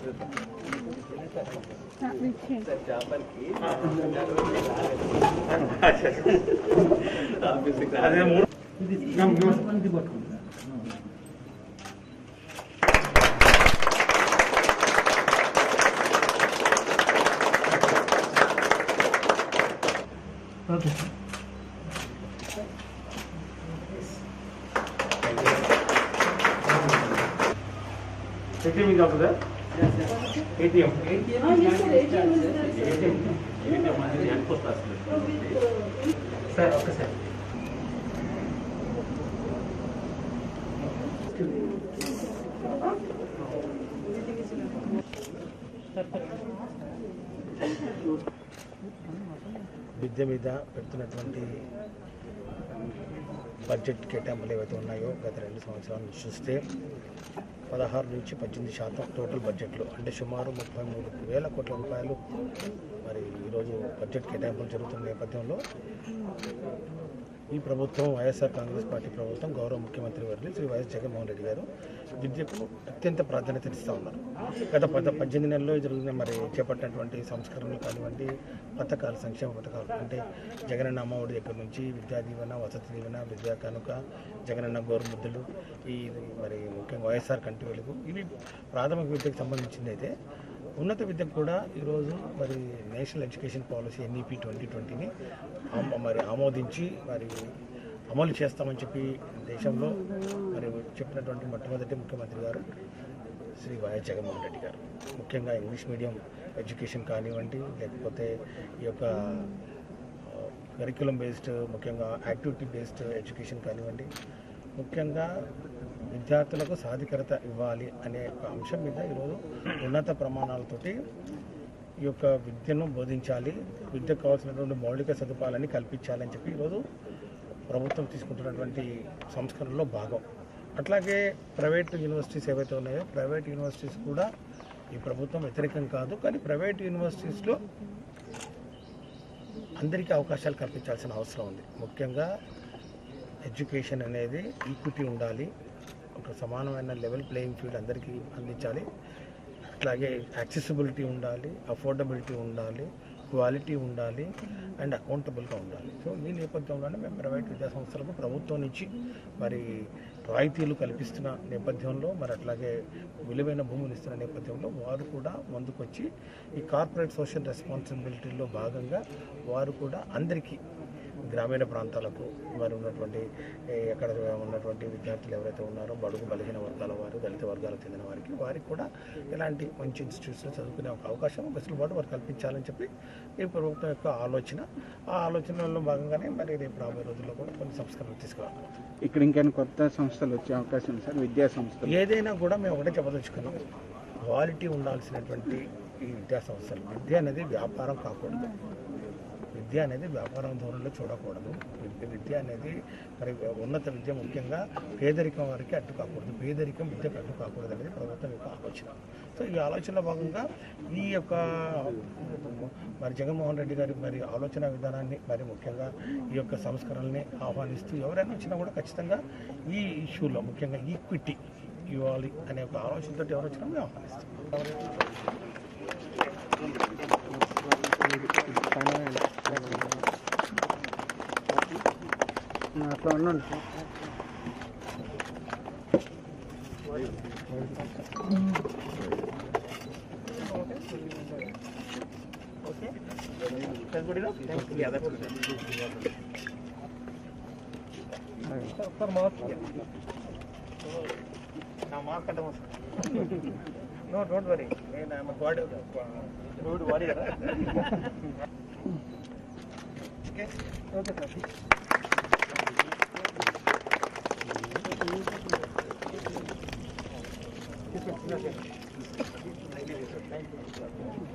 Hadi bakalım. Hadi. Çekeyim mi kapıda? అనేది hand post వస్తుంది. Sir ఒక్కసారి విద్య మీద పెడుతున్నటువంటి బడ్జెట్ కేటాయింపులు ఏవైతే ఉన్నాయో గత రెండు సంవత్సరాల నుంచి చూస్తే పదహారు నుంచి పద్దెనిమిది శాతం టోటల్ బడ్జెట్లో. అంటే సుమారు ముప్పై మూడు వేల కోట్ల రూపాయలు. మరి ఈరోజు బడ్జెట్ కేటాయింపులు జరుగుతున్న నేపథ్యంలో ఈ ప్రభుత్వం వైఎస్ఆర్ కాంగ్రెస్ పార్టీ ప్రభుత్వం గౌరవ ముఖ్యమంత్రి వర్యులు శ్రీ వైఎస్ జగన్మోహన్ రెడ్డి గారు విద్యకు అత్యంత ప్రాధాన్యత ఇస్తూ ఉన్నారు. గత పద పద్దెనిమిది నెలల్లో జరిగిన మరి చేపట్టినటువంటి సంస్కరణలు కానివ్వండి పథకాలు సంక్షేమ పథకాలు అంటే జగనన్న అమ్మఒడి దగ్గర నుంచి విద్యా దీవెన వసతి దీవెన విద్యా కానుక జగనన్న గోరుముద్దులు ఈ మరి ముఖ్యంగా వైఎస్ఆర్ కంటి వెలుగు ఇవి ప్రాథమిక విద్యకు సంబంధించింది అయితే ఉన్నత విద్యకు కూడా ఈరోజు మరి national education policy NEP twenty ట్వంటీని మరి ఆమోదించి మరి అమలు చేస్తామని చెప్పి దేశంలో మరి చెప్పినటువంటి మొట్టమొదటి ముఖ్యమంత్రి గారు శ్రీ వైఎస్ జగన్మోహన్ రెడ్డి గారు. ముఖ్యంగా ఇంగ్లీష్ మీడియం ఎడ్యుకేషన్ కానివ్వండి లేకపోతే ఈ యొక్క కరిక్యులం బేస్డ్ ముఖ్యంగా యాక్టివిటీ బేస్డ్ ఎడ్యుకేషన్ కానివ్వండి ముఖ్యంగా విద్యార్థులకు సాధికారత ఇవ్వాలి అనే ఒక అంశం మీద ఈరోజు ఉన్నత ప్రమాణాలతోటి ఈ యొక్క విద్యను బోధించాలి విద్యకు కావాల్సినటువంటి మౌలిక సదుపాయాలని కల్పించాలని చెప్పి ఈరోజు ప్రభుత్వం తీసుకుంటున్నటువంటి సంస్కరణలో భాగం. అట్లాగే ప్రైవేట్ యూనివర్సిటీస్ ఏవైతే ఉన్నాయో ప్రైవేట్ యూనివర్సిటీస్ కూడా ఈ ప్రభుత్వం వ్యతిరేకం కాదు కానీ ప్రైవేట్ యూనివర్సిటీస్లో అందరికీ అవకాశాలు కల్పించాల్సిన అవసరం ఉంది. ముఖ్యంగా ఎడ్యుకేషన్ అనేది ఈక్విటీ ఉండాలి ఒక సమానమైన లెవెల్ ప్లేయింగ్ ఫీల్డ్ అందరికీ అందించాలి. అట్లాగే యాక్సెసిబిలిటీ ఉండాలి అఫోర్డబిలిటీ ఉండాలి క్వాలిటీ ఉండాలి అండ్ అకౌంటబుల్గా ఉండాలి. సో ఈ నేపథ్యంలోనే మేము ప్రైవేట్ విద్యా సంస్థలకు ప్రభుత్వం నుంచి మరి రాయితీలు కల్పిస్తున్న నేపథ్యంలో మరి అట్లాగే విలువైన భూములు ఇస్తున్న నేపథ్యంలో వారు కూడా ముందుకొచ్చి ఈ కార్పొరేట్ సోషల్ రెస్పాన్సిబిలిటీలో భాగంగా వారు కూడా అందరికీ గ్రామీణ ప్రాంతాలకు వారు ఉన్నటువంటి ఎక్కడ ఉన్నటువంటి విద్యార్థులు ఎవరైతే ఉన్నారో బడుగు బలహీన వర్గాల వారు దళిత వర్గాలకు చెందిన వారికి వారికి కూడా ఇలాంటి మంచి ఇన్స్టిట్యూట్స్లో చదువుకునే ఒక అవకాశం వెసులుబాటు వారు కల్పించాలని చెప్పి ఈ ప్రభుత్వం యొక్క ఆలోచన. ఆ ఆలోచనలో భాగంగానే మరి రేపు రాబోయే రోజుల్లో కూడా కొన్ని సంస్కరణలు తీసుకురావాలి ఇక్కడ ఇంకేమైనా కొత్త సంస్థలు వచ్చే అవకాశం సార్? విద్యా సంస్థలు? ఏదైనా కూడా మేము ఒకటే చెప్పదలుచుకున్నాం. క్వాలిటీ ఉండాల్సినటువంటి ఈ విద్యా సంస్థలు. విద్య అనేది వ్యాపారం కాకూడదు. విద్య అనేది వ్యాపారం ధోరణిలో చూడకూడదు. విద్య అనేది మరి ఉన్నత విద్య ముఖ్యంగా పేదరికం వారికి అడ్డు కాకూడదు. పేదరికం విద్యకు అడ్డు కాకూడదు అనేది ప్రభుత్వం యొక్క ఆలోచన. సో ఈ ఆలోచనలో భాగంగా ఈ యొక్క మరి జగన్మోహన్ రెడ్డి గారి మరి ఆలోచన విధానాన్ని మరి ముఖ్యంగా ఈ యొక్క సంస్కరణల్ని ఆహ్వానిస్తూ ఎవరైనా వచ్చినా కూడా ఖచ్చితంగా ఈ ఇష్యూలో ముఖ్యంగా ఈక్విటీ ఇవ్వాలి అనే ఒక ఆలోచనతో ఎవరు వచ్చినా మేము ఆహ్వానిస్తాం అట్లా ఉండండి sir Okay? That's good enough? Yeah, that's good. Sir, mark. Now なので、スピード内で全部のサービス。